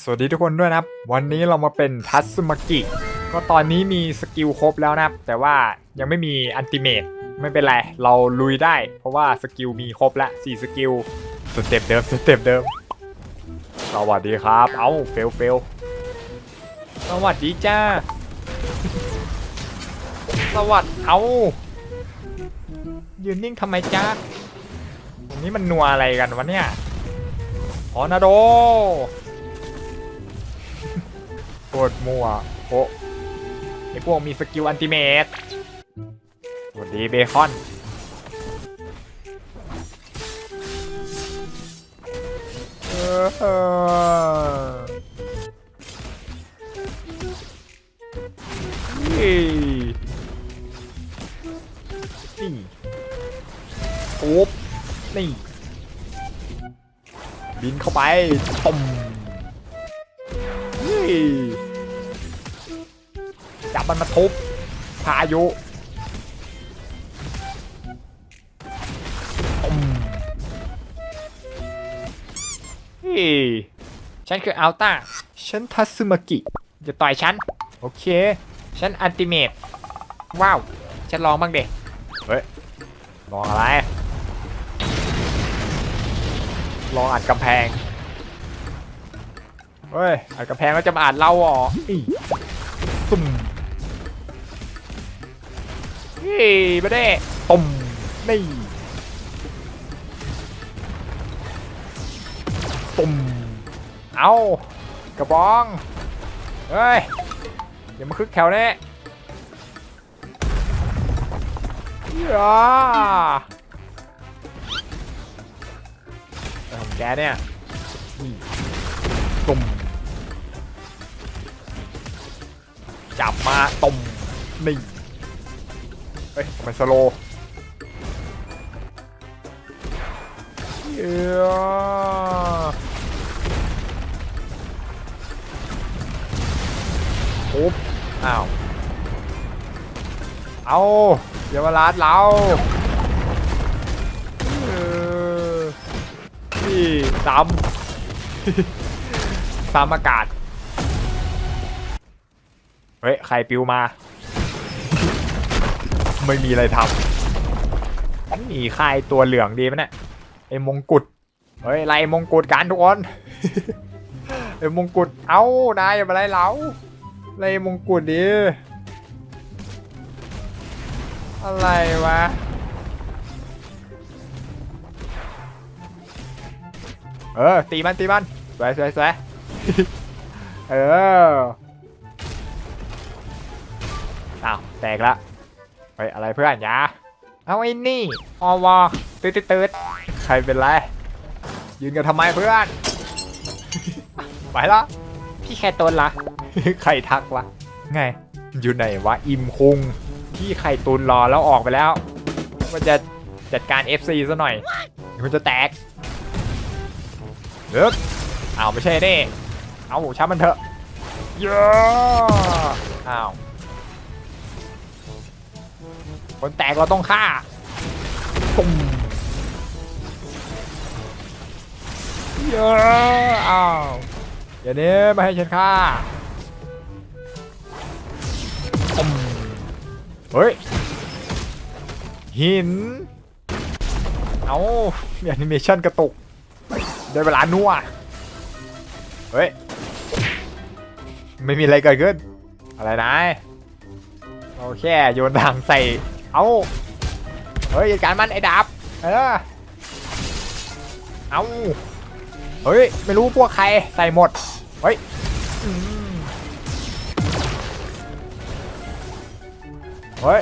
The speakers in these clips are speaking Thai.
สวัสดีทุกคนด้วยนะครับ วันนี้เรามาเป็นทัสมากิ ก็ตอนนี้มีสกิลครบแล้วนะครับ แต่ว่ายังไม่มีอันติเมตไม่เป็นไร เราลุยได้ เพราะว่าสกิลมีครบละ4สกิลสเต็ปเดิมสเต็ปเดิม สวัสดีครับ เอ้าเฟลเฟลสวัสดีจ้า สวัสดีเอ้ายืนนิ่งทำไมจ้าตรงนี้มันนัวอะไรกันวะเนี่ยออนาโด โคตรมั่วโอ้ไอพวกมีสกิลอันติเมตสวัสดีเบคอนเออเออนี่นี่โอ๊บนี่ บินเข้าไปตม จับมันมาทุบพายุตุ่มนี่ฉันคืออัลต้า ฉันทัซึมากิ จะต่อยฉัน โอเค ฉันอันติเมตว้าว ฉันลองบ้างเด็เฮ้ย ลองอะไร ลองอัดกำแพง เฮ้ย อัดกำแพงแล้วจะมาอัดเราเหรออีตุ่ม นี่ไม่ได้ตุ่มนี่ตุ่มเอากระบองเฮ้ยอย่ามาคึกแถวนี้อย่าอะไรของแกเนี่ยตุ่มจับมาตุ่มนี่ เฮ้ยทำไมสโลเย้ปุ๊บอ้าว เอาอย่ามาลาดเราเออนี่ซ้ำซ้ำอากาศ เฮ้ย ใครปิวมา ไม่มีอะไรทำนี่ใครตัวเหลืองดีไหมเนี่ยไอ้มงกุฎเฮ้ยไล่มงกุฎกันทุกคนไอ้มงกุฎเอ้านายอย่ามาไล่เราไล่มงกุฎดิอะไรวะเออตีมันตีมันสวยสวยสวยเอออ้าวแตกละเฮ้ยอะไรเพื่อนอยาเอาไอ้นี่อวอตืดตืดตืดใครเป็นไร ยืนกันทำไมเพื่อน ไปละพี่แค่ตนละใครทักวะไง อยู่ไหนวะอิมคุงพี่ไข่ตุนรอแล้วออกไปแล้วว่าจะจัดการ FC ซะหน่อยเดี๋ยวมันจะแตกเลิกอ้าวไม่ใช่เด้เอาช้ามันเถอะเยอะอ้าว คนแตกเราต้องฆ่าตุ้มเยอะอ้าวอย่านี้ไม่ให้ฉันฆ่าตุ้มเฮ้ย หิน เอามีแอนิเมชันกระตุก ได้เวลานัวเฮ้ย ไม่มีอะไรเกิดขึ้น อะไรนายเราแค่โยนถังใส่ เอาเฮ้ยจัดการมันไอ้ดาบเออเอาเฮ้ยไม่รู้พวกใครใส่หมดเฮ้ยอืมเฮ้ย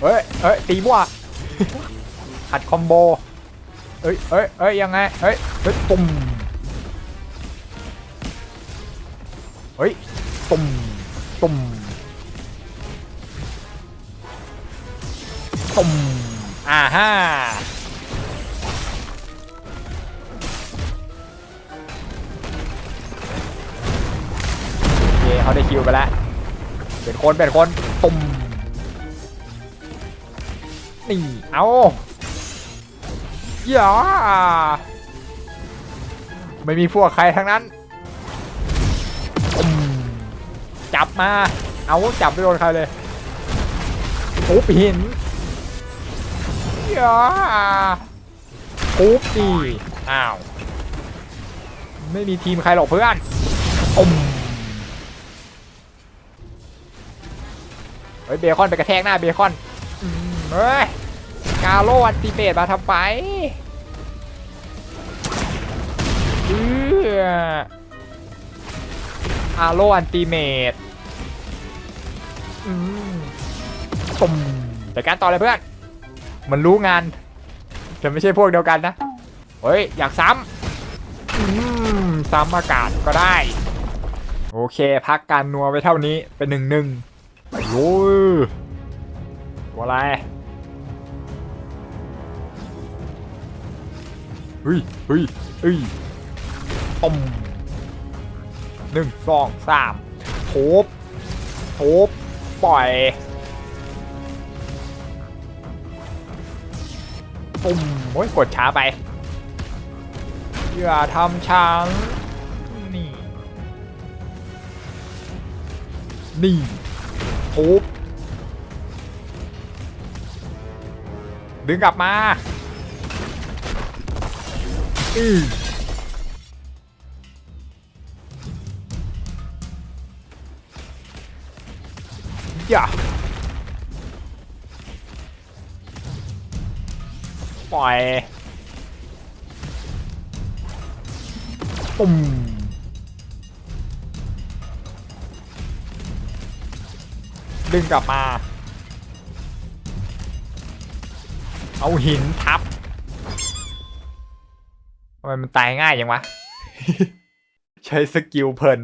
เฮ้ยเฮ้ยตีมั่วขัดคอมโบเอ้ยเอ้ยเอ้ยยังไงเฮ้ยเฮ้ยตุ่มเฮ้ยตุ่มตุ่ม ตุ่มอ่าฮ่าโอเคเขาได้คิวไปแล้วเป็นคนเป็นคนตุ่มนี่เอาอย่าไม่มีพวกใครทั้งนั้นจับมา เอาจับไม่โดนใครเลยทุบหิน ย่าทุบดิอ้าว ไม่มีทีมใครหรอกเพื่อนอมเฮ้ยเบคอนไปกระแทกหน้าเบคอนเฮ้ย กาโลอันติเมตมาทำไปเอออาโลอันติเมตอืมตุ่มแต่การต่อเลยเพื่อน มันรู้งาน แต่ไม่ใช่พวกเดียวกันนะ เฮ้ย อยากซ้ำอืมซ้ำอากาศก็ได้ โอเค พักการนัวไปเท่านี้เป็นหนึ่งหนึ่งโอ้ยตัวอะไรเฮ้ยเฮ้ยเฮ้ยต้มหนึ่งสองสามทุบทุบปล่อย ปุ่มโอ้ยกดช้าไป อย่าทำช้างนี่ นี่ทุบดึงกลับมาอือ ปล่อยปุ่มดึงกลับมา เอาหินทับทำไมมันตายง่ายยังวะ ใช้สกิลเพลิน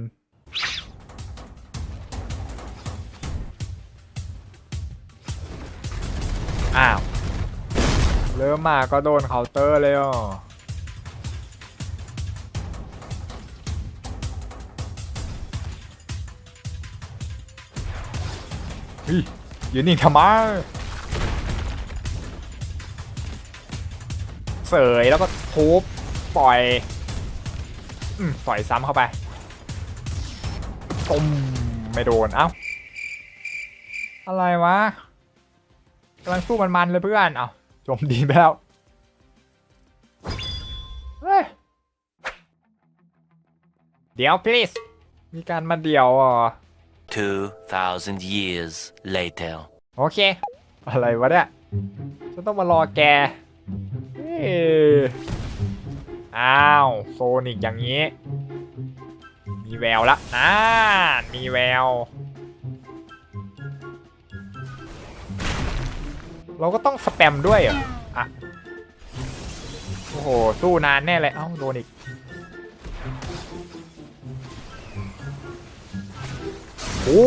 ริ่มมาก็โดนเคาน์เตอร์เลยอะเฮ้ยยืนนิ่งทำไมเสยแล้วก็ทุบปล่อยอืมปล่อยซ้ำเข้าไปตุมไม่โดน เอ้า อะไรวะกำลังสู้มันๆเลยเพื่อน เอ้า จมดีนไปแล้วเฮ้ยเดี๋ยว please มีการมาเดี่ยวอะ2,000 years later. โอเค อะไรวะเนี่ยจะต้องมารอแกเอ้ยอ้าว โซนิกอย่างนี้ มีแววละอ่ามีแวว เราก็ต้องสแปมด้วยเหรออะโอ้โห สู้นานแน่เลย เอ้า โดนอีก โอ้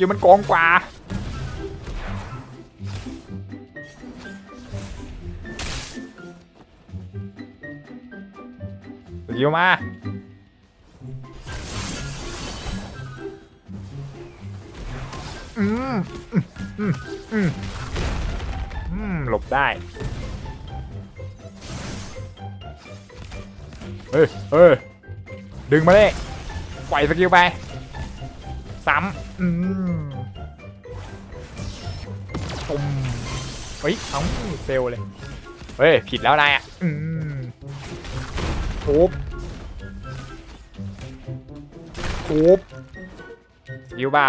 ยมันกองกว่าสกิลมาอืมอืมอืมอืม หลบได้ เฮ้ยเฮ้ยดึงมาเลยปล่อยสกิลไปซ้ำอืมตุ่มเฮ้ยเอ้าเฟลเลย เฮ้ย ผิดแล้วนายอะ อืมทุบทุบสกิลเบา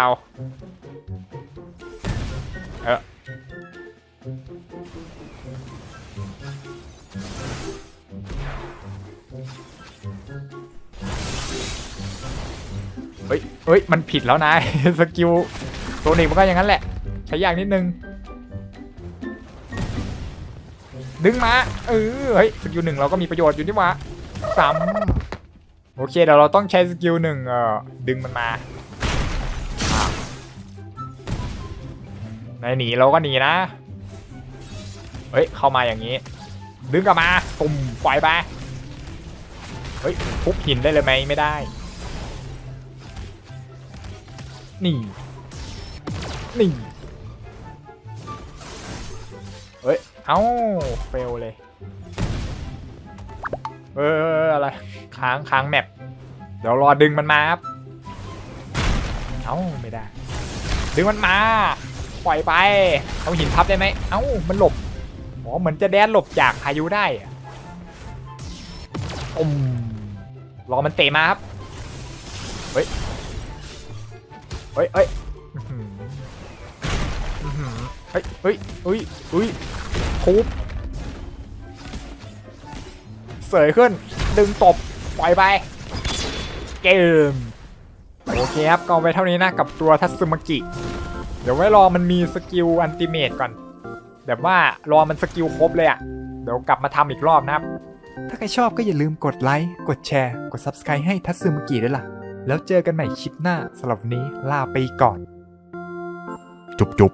เออ เฮ้ยเฮ้ย มันผิดแล้วนาย สกิลโซนิกมันก็อย่างนั้นแหละ ใช้ยากนิดนึง ดึงมา เออ เฮ้ย สกิลหนึ่งเราก็มีประโยชน์อยู่นี่ว่าซ้ำโอเค เดี๋ยวเราต้องใช้สกิลหนึ่งเอ่อ ดึงมันมาอะไหนหนีเราก็หนีนะ เฮ้ย เข้ามาอย่างนี้ ดึงกลับมาตุ่มปล่อยไป เฮ้ยทุบหินได้เลยไหมไม่ได้ นี่ นี่ เฮ้ย เอ้า เฟลเลย เอออะไร ค้างค้างแมปเดี๋ยวรอดึงมันมาครับ เอ้า ไม่ได้ ดึงมันมา ปล่อยไป เอาหินพับได้ไหม เอ้า มันหลบ อ๋อเหมือนจะแดนหลบจากพายุได้อะอมรอมันเตะมาครับ เฮ้ย เฮ้ยเฮ้ยอื้อหืออื้อหือเฮ้ยเฮ้ยเฮ้ยเฮ้ยทุบเสยขึ้น ดึงตบ ปล่อยไป เกม โอเคครับก็เอาไปเท่านี้นะกับตัวทัตสึมากิ เดี๋ยวไว้รอมันมีสกิลอันติเมตก่อน แบบว่ารอมันสกิลครบเลยอะ่ะ เดี๋ยวกลับมาทำอีกรอบนะครับ ถ้าใครชอบก็อย่าลืมกดไลค์ กดแชร์ กด Subscribe ให้ทัตสึมากิด้วยล่ะ แล้วเจอกันใหม่คลิปหน้าสำหรับวันนี้ลาไปก่อน จุบจุบ